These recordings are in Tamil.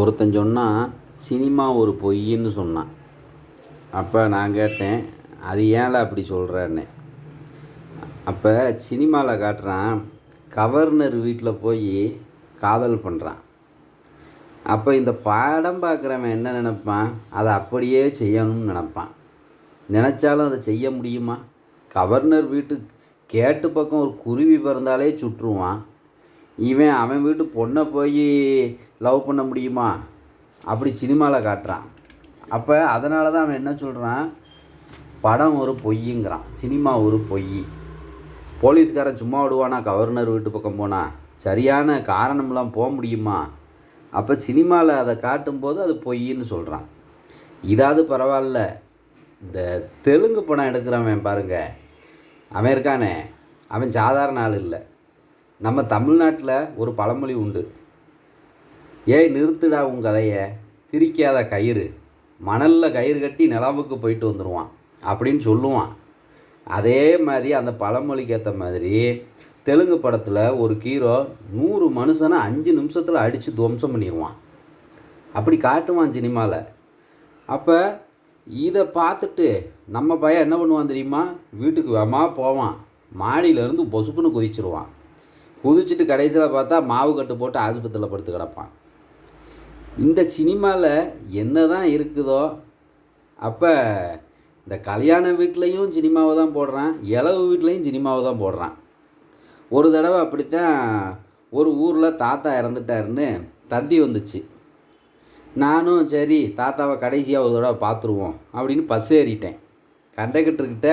ஒருத்தன் சொன்னான் சினிமா ஒரு பொய்ன்னு சொன்னான். அப்போ நான் கேட்டேன் அது ஏன்ல அப்படி சொல்கிறேன்னு அப்போ சினிமாவில் காட்டுறான் கவர்னர் வீட்டில் போய் காதல் பண்ணுறான் அப்போ இந்த பாடம் பார்க்குறவன் என்ன நினைப்பான்? அதை அப்படியே செய்யணும்னு நினப்பான். நினச்சாலும் அதை செய்ய முடியுமா? கவர்னர் வீட்டு கேட்டு பக்கம் ஒரு குருவி பிறந்தாலே சுற்றுவான். இவன் அவன் வீட்டு பொண்ணை போய் லவ் பண்ண முடியுமா? அப்படி சினிமாவில் காட்டுறான். அப்போ அதனால தான் அவன் என்ன சொல்கிறான் படம் ஒரு பொய்யுங்கிறான். சினிமா ஒரு பொய். போலீஸ்காரன் சும்மா விடுவானா? கவர்னர் வீட்டு பக்கம் போனால் சரியான காரணம்லாம் போக முடியுமா? அப்போ சினிமாவில் அதை காட்டும்போது அது பொய்ன்னு சொல்கிறான் இதாவது பரவாயில்ல. இந்த தெலுங்கு படம் எடுக்கிறவன் பாருங்கள் அவன் இருக்கானே. அவன் சாதாரண ஆள் இல்லை. நம்ம தமிழ்நாட்டில் ஒரு பழமொழி உண்டு. ஏய் நிறுத்துடா உன் கதையை. திரிக்காத கயிறு. மணலில் கயிறு கட்டி நிலாவுக்கு போயிட்டு வந்துடுவான் அப்படின்னு சொல்லுவான். அதே மாதிரி அந்த பழமொழிக்கு ஏற்ற மாதிரி தெலுங்கு படத்தில் ஒரு ஹீரோ நூறு மனுஷனை அஞ்சு நிமிஷத்தில் அடித்து துவம்சம் பண்ணிடுவான் அப்படி காட்டுவான் சினிமாவில் அப்போ இதை பார்த்துட்டு நம்ம பையன் என்ன பண்ணுவான் தெரியுமா? வீட்டுக்கு வேமா போவான். மாடியிலேருந்து பொசுப்புன்னு குதிச்சிருவான். குதிச்சுட்டு கடைசியில் பார்த்தா மாவு கட்டு போட்டு ஆஸ்பத்திரியில் படுத்து கிடப்பான். இந்த சினிமாவில் என்ன தான் இருக்குதோ அப்போ இந்த கல்யாண வீட்லேயும் சினிமாவை தான் போடுறான் இளவு வீட்லேயும் சினிமாவை தான் போடுறான். ஒரு தடவை அப்படித்தான் ஒரு ஊரில் தாத்தா இறந்துட்டாருன்னு தந்தி வந்துச்சு. நானும் சரி தாத்தாவை கடைசியாக ஒரு தடவை பார்த்துருவோம் அப்படின்னு பஸ் ஏறிட்டேன். கண்டக்டர்கிட்ட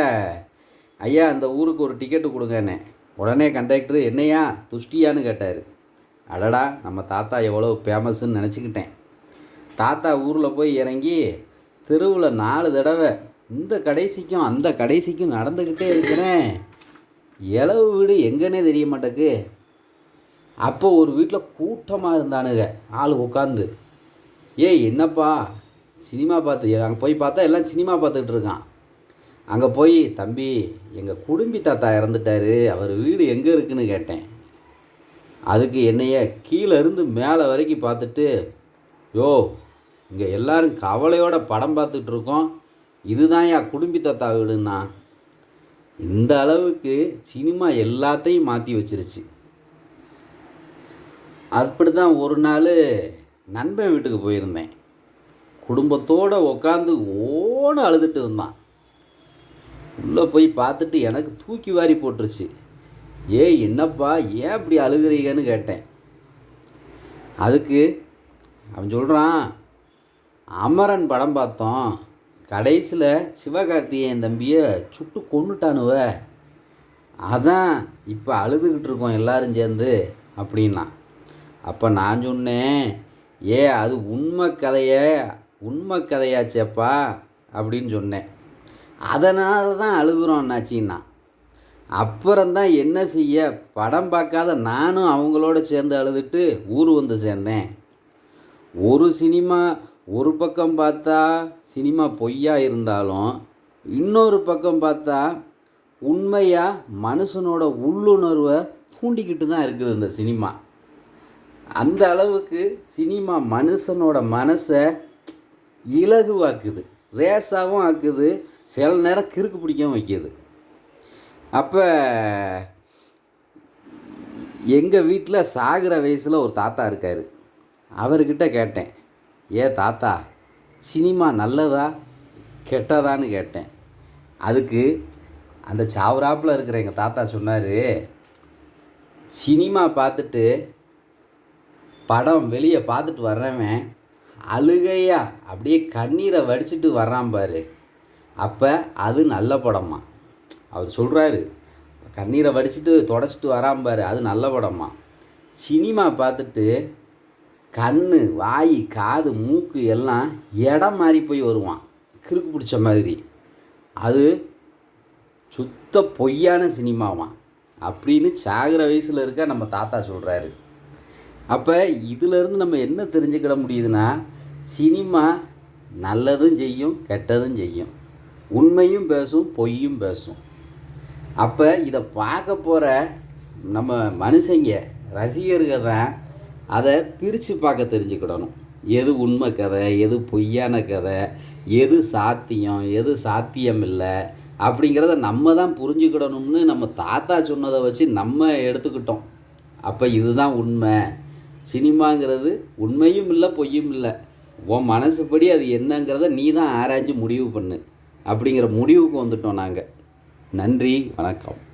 ஐயா அந்த ஊருக்கு ஒரு டிக்கெட்டு கொடுங்கண்ணே உடனே கண்டக்டர் என்னையா துஷ்டியான்னு கேட்டார். அடடா நம்ம தாத்தா எவ்வளோ ஃபேமஸ்ன்னு நினச்சிக்கிட்டேன். தாத்தா ஊரில் போய் இறங்கி தெருவில் நாலு தடவை இந்த கடைசிக்கும் அந்த கடைசிக்கும் நடந்துக்கிட்டே இருக்கிறேன். இளவு வீடு எங்கன்னே தெரிய மாட்டேக்கு. அப்போ ஒரு வீட்டில் கூட்டமாக இருந்தானுங்க ஆள் உட்காந்து ஏய் என்னப்பா சினிமா பார்த்து அங்கே போய் பார்த்தா எல்லாம் சினிமா பார்த்துக்கிட்டு இருக்கான். அங்கே போய் தம்பி எங்கள் குடும்பி தாத்தா இறந்துட்டாரு. அவர் வீடு எங்கே இருக்குன்னு கேட்டேன். அதுக்கு என்னைய கீழே இருந்து மேலே வரைக்கும் பார்த்துட்டு யோ இங்கே எல்லோரும் கவலையோட படம் பார்த்துட்டு இருக்கோம். இதுதான் என் குடும்பி தாத்தா வீடுன்னா? இந்த அளவுக்கு சினிமா எல்லாத்தையும் மாற்றி வச்சிருச்சு. அப்படி தான் ஒரு நாள் நண்பன் வீட்டுக்கு போயிருந்தேன். குடும்பத்தோடு உக்காந்து ஓட அழுதுட்டு இருந்தான். உள்ளே போய் பார்த்துட்டு எனக்கு தூக்கி வாரி போட்டுருச்சு. ஏய் என்னப்பா ஏன் இப்படி அழுகிறீங்கன்னு கேட்டேன். அதுக்கு அவன் சொல்கிறான் அமரன் படம் பார்த்தோம். கடைசியில் சிவகார்த்திகேயன் தம்பியை சுட்டு கொண்டுட்டானுவ அதான் இப்போ அழுதுகிட்டு இருக்கோம் எல்லாரும் சேர்ந்து அப்படின்னா அப்போ நான் சொன்னேன் ஏ அது உண்மை கதைய உண்மை கதையாச்சேப்பா அப்படின்னு சொன்னேன். அதனால தான் அழுகுறோம் அண்ணாச்சின்னா. அப்புறம்தான் என்ன செய்ய? படம் பார்க்காத நானும் அவங்களோட சேர்ந்து அழுதுட்டு ஊர் வந்து சேர்ந்தேன். ஒரு சினிமா ஒரு பக்கம் பார்த்தா சினிமா பொய்யா இருந்தாலும் இன்னொரு பக்கம் பார்த்தா உண்மையாக மனுஷனோட உள்ளுணர்வை தூண்டிக்கிட்டு தான் இருக்குது இந்த சினிமா. அந்த அளவுக்கு சினிமா மனுஷனோட மனசை இலகுவாக்குது ரேஸாகவும் ஆக்குது சில நேரம் கிறுக்கு பிடிக்காமல் வைக்கிது அப்போ எங்கள் வீட்டில் சாகிற வயசில் ஒரு தாத்தா இருக்கார். அவர்கிட்ட கேட்டேன் ஏ தாத்தா சினிமா நல்லதா கெட்டதான்னு கேட்டேன். அதுக்கு அந்த சாவராப்பில் இருக்கிற எங்கள் தாத்தா சொன்னார் சினிமா பார்த்துட்டு படம் வெளியே பார்த்துட்டு வர்றவன் அழுகையா அப்படியே கண்ணீரை வடிச்சிட்டு வர்றான் பாரு. அப்போ அது நல்ல படமா அவர் சொல்கிறாரு கண்ணீரை வடிச்சிட்டு தொடச்சிட்டு வராம்பார் அது நல்ல படமா சினிமா பார்த்துட்டு கண் வாய் காது மூக்கு எல்லாம் இடம் மாறி போய் வருவான். கிறுக்கு பிடிச்ச மாதிரி. அது சுத்த பொய்யான சினிமாவான் அப்படின்னு சாகிற வயசில் இருக்க நம்ம தாத்தா சொல்கிறாரு அப்போ இதிலேருந்து நம்ம என்ன தெரிஞ்சுக்கிட முடியுதுன்னா சினிமா நல்லதும் செய்யும் கெட்டதும் செய்யும். உண்மையும் பேசும் பொய்யும் பேசும். அப்போ இதை பார்க்க போகிற நம்ம மனுஷங்க ரசிகர்கள் தான் அதை பிரித்து பார்க்க தெரிஞ்சுக்கிடணும். எது உண்மை கதை எது பொய்யான கதை எது சாத்தியம் எது சாத்தியம் இல்லை அப்படிங்கிறத நம்ம தான் புரிஞ்சுக்கிடணும்னு நம்ம தாத்தா சொன்னதை வச்சு நம்ம எடுத்துக்கிட்டோம். அப்போ இதுதான் உண்மை. சினிமாங்கிறது உண்மையும் இல்லை பொய்யும் இல்லை. உன் மனசுப்படி அது என்னங்கிறத நீ தான் ஆராய்ஞ்சு முடிவு பண்ணு. அப்படிங்கிற முடிவுக்கு வந்துட்டோம் நாங்கள் நன்றி வணக்கம்.